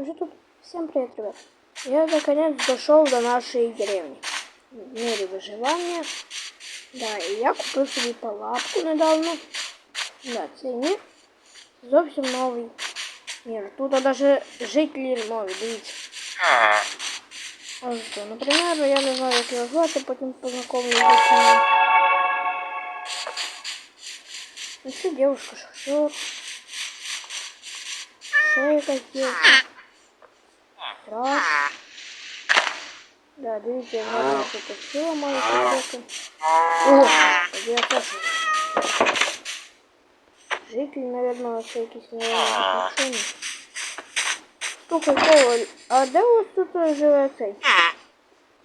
Уже тут всем привет, ребят. Я наконец дошел до нашей деревни. В мире выживания. Да, і я купив собі палатку недавно. Да, цей мір зовсім новий мір. Тут навіть жителі нові, дивіться. Ось то, наприклад, я не знаю, як його звати, потім познайомлюсь з ним. Ну що, девушка, шофер. Ще якась дівчина. Раз. Да, дивіться, я знаю, що це сила має купити. О, я теж. Житель, наверное, це якісь нереальні машини. Слухай, Коваль, а де у вас тут живе цей?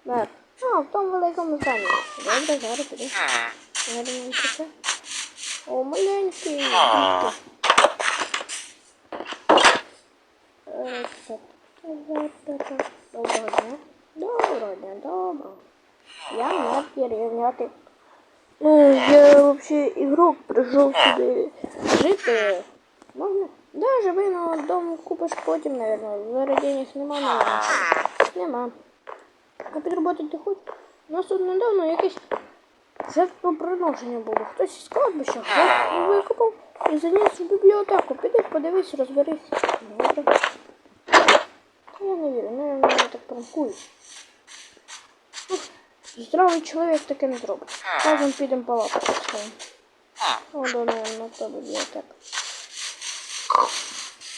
Мер. А, в тому великому зданні. Добре, зараз іди. Я думаю, що це. О, маленький. дітки. Е, це- Доброго дня. Доброго дня, доброго. Я мэр деревни, а ты? Ну, я вообще игрок, пришел сюда жить. э, Можно? Да, живи, но дом купиш потім, наверное. Зараз денег нема, наверное. Нема. А підроботати ти хочеш? У нас тут недавно якесь жертвоприношення було. Хтось із кладбища ви- викопав і заніс в бібліотеку. Піди, подивись, розберись. Добре. так пранкую. Здравий чоловік таке не зробить. Разом підемо палатку поставимо. О, да, наверное, то бібліотека.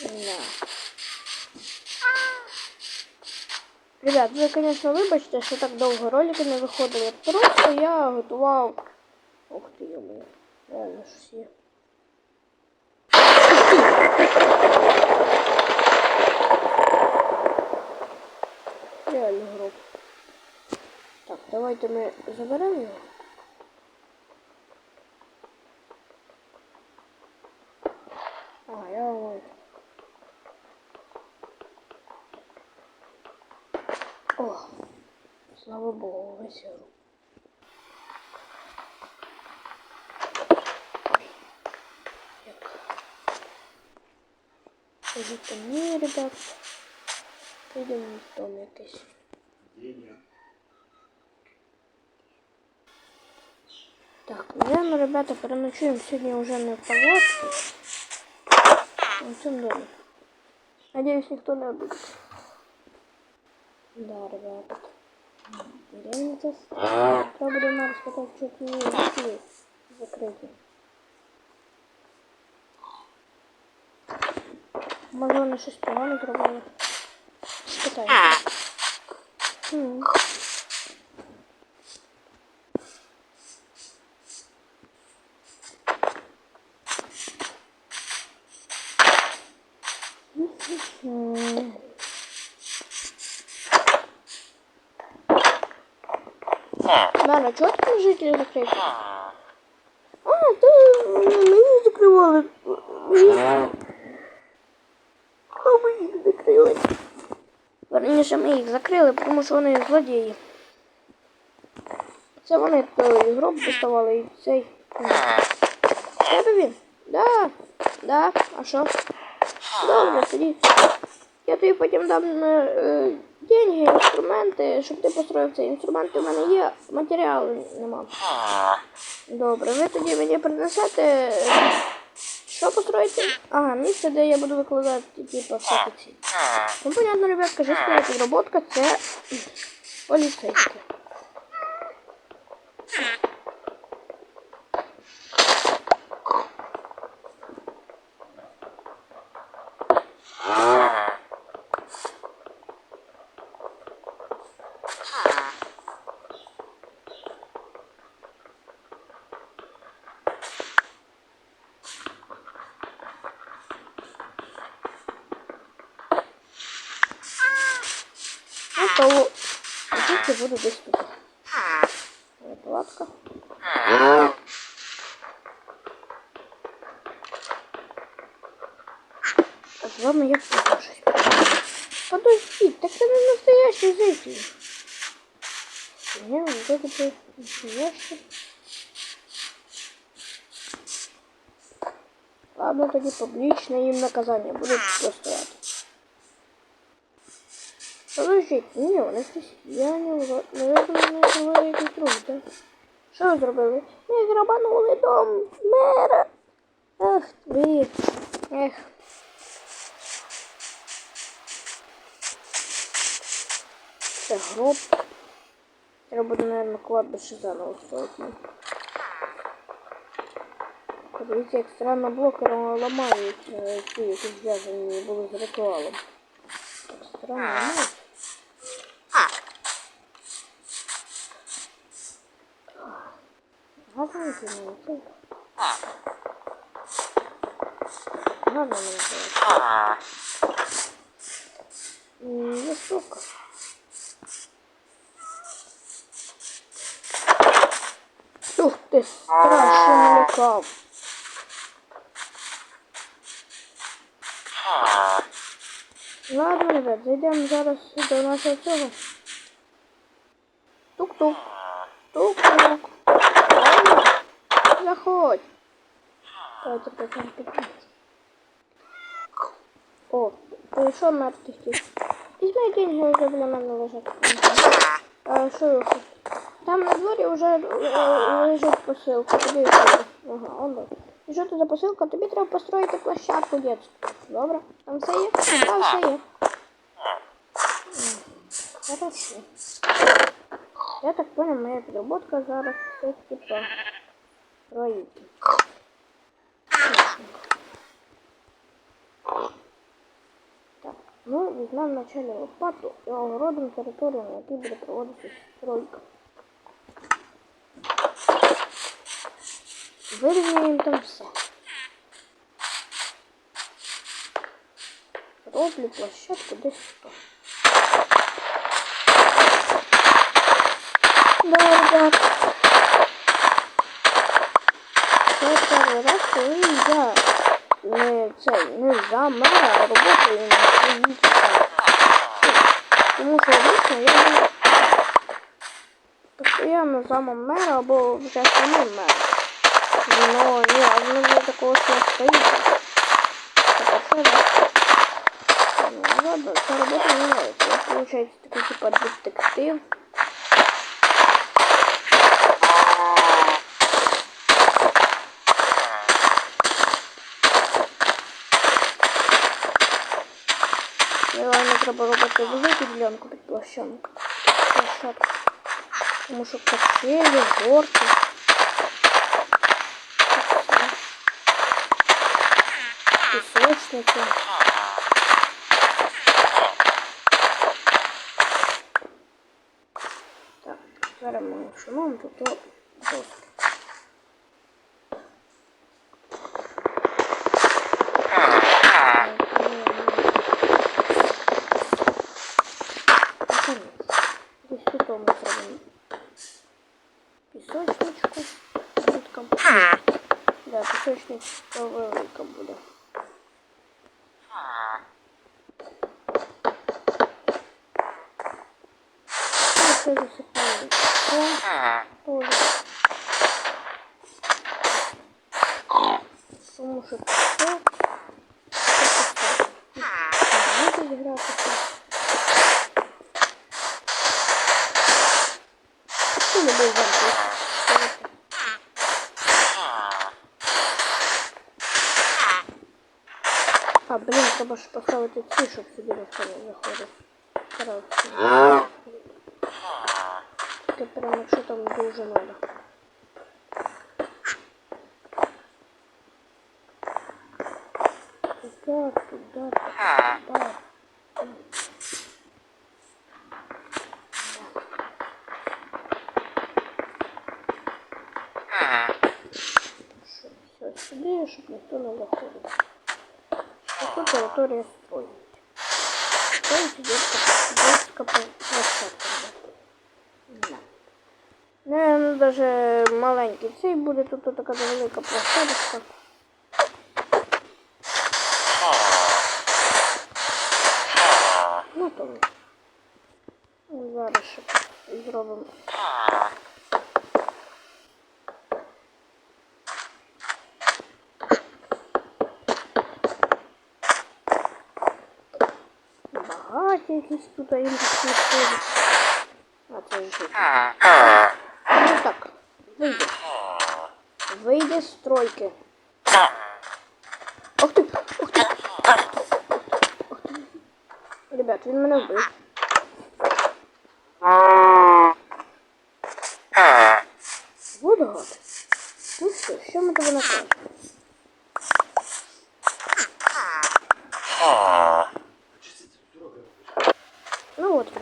Да. Ребят, ви, конечно, вибачте, що так довго ролики не виходили. Просто я готував. Ух ти, йому. Реально щось є. Реально гроб. Так, давайте ми заберемо його. А, я вот. О, слава Богу, весело. Скажите мне, ребят. Підемо в дом якийсь. Так, наверное, ребята, переночуем сегодня уже не в палатке. а В этом доме. Надеюсь, никто не обидит. Да, ребята. Деревня здесь. Треба буде нам розпитати, що ті всі закриті. Може вони щось погано зробили. Спитаю. Хм. М. Мана, чого ти жителі закрив? А, то м, мені закривали. Мені- А ми їх закрили. Верніше, ми їх закрили, тому що вони злодії. Це вони той гроб доставали і цей. Тебе він? Да, да, а що? Добре, тоді. Я тобі потім дам е, е, деньги, інструменти, щоб ти построїв цей інструмент. У мене є, матеріалу нема. Добре, ви тоді мені принесете. е, Що построїти? Ага, місце, де я буду викладати, типу, всякі ці. Ну, понятно, ребятка, жестка підроботка це поліцейські. Ну, то тільки буду десь тут. Моя палатка. А з вами я покажу щось. Подожди, так це не настоящий житель. Не, вот это бы настоящий. Ладно, тоді публічне їм наказання буде стояти. Подождіть, ні, вони щось. Я не Наверно, не зробили якийсь друг, так? Що ви зробили? Ми грабанули дом мера. Ах ви. Ех. Це гроб. Треба буде, наверное, кладбище заново строїти. Подивіться, як странно блокери ламають е, ті, які зв'язані були з ритуалом. Так странно ламають. Гарно йти на це. Гарно мене це. Не сука. Ух ти, страшно лякав. Ладно, ребят, зайдемо зараз до нашого цього. Давайте потім підписати. О, прийшов мертвий хотів. Візьми деньги вже біля мене лежать. А що ви хочете? Там на дворі вже е, лежить посилка. Тобі що? Ага, он так. І що це за посилка? Тобі треба построїти площадку дитячу. Добре? Там все є? Там все є. М, Хорошо. Я так понял, моя підроботка зараз це типа строїти. візьмемо вначале лопату і огородимо територію, на якій буде проводитися стройка. Вирівняємо там все. Роблю площадку десь тут. Да, ребят. Це перший раз, коли я не, цей, не за а роботою на своїй справі. Тому що обично я постійно замом мера або вже самим мером. Но ні разу не було такого, що стоїть. Це перший раз. Ну, ладно, ця робота не нравится. Я, получается, такой типа детектив. Реально треба робити велику ділянку під площадку. Площадку. Тому що качелі, горки. Пісочники. Так, зараз ми шумом тут доски. Тому що це це не зігратися. Ти не був вампір. А, блін, треба ж поставити ці, щоб сюди ніхто не заходив. Старався. Ти прям якщо там дуже надо. Туда, туда, туда. Що, все сюди, щоб ніхто не заходив. Таку територію строїть. Строїть детська, детська площадка. Не, ну даже маленький цей буде, тут така велика площадочка. Ну то зараз ще зробимо. багаті якісь тут індексні вже. Ну так, вийди. Вийди з стройки. Ух ти! Ух ти! Ух ти! Ребят, він мене вбив. Вот гад. Ну що, що ми тобі накажемо?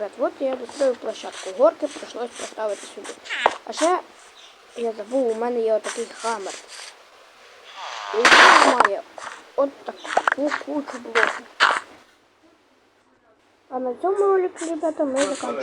Ну вот, ребят, вот я достроил площадку. Горки пришлось поставити сюди. А ще я забув, у мене є отакий хаммер. І він має от таку кучу блоків. А на цьому ролику, ребята, ми закінчимо.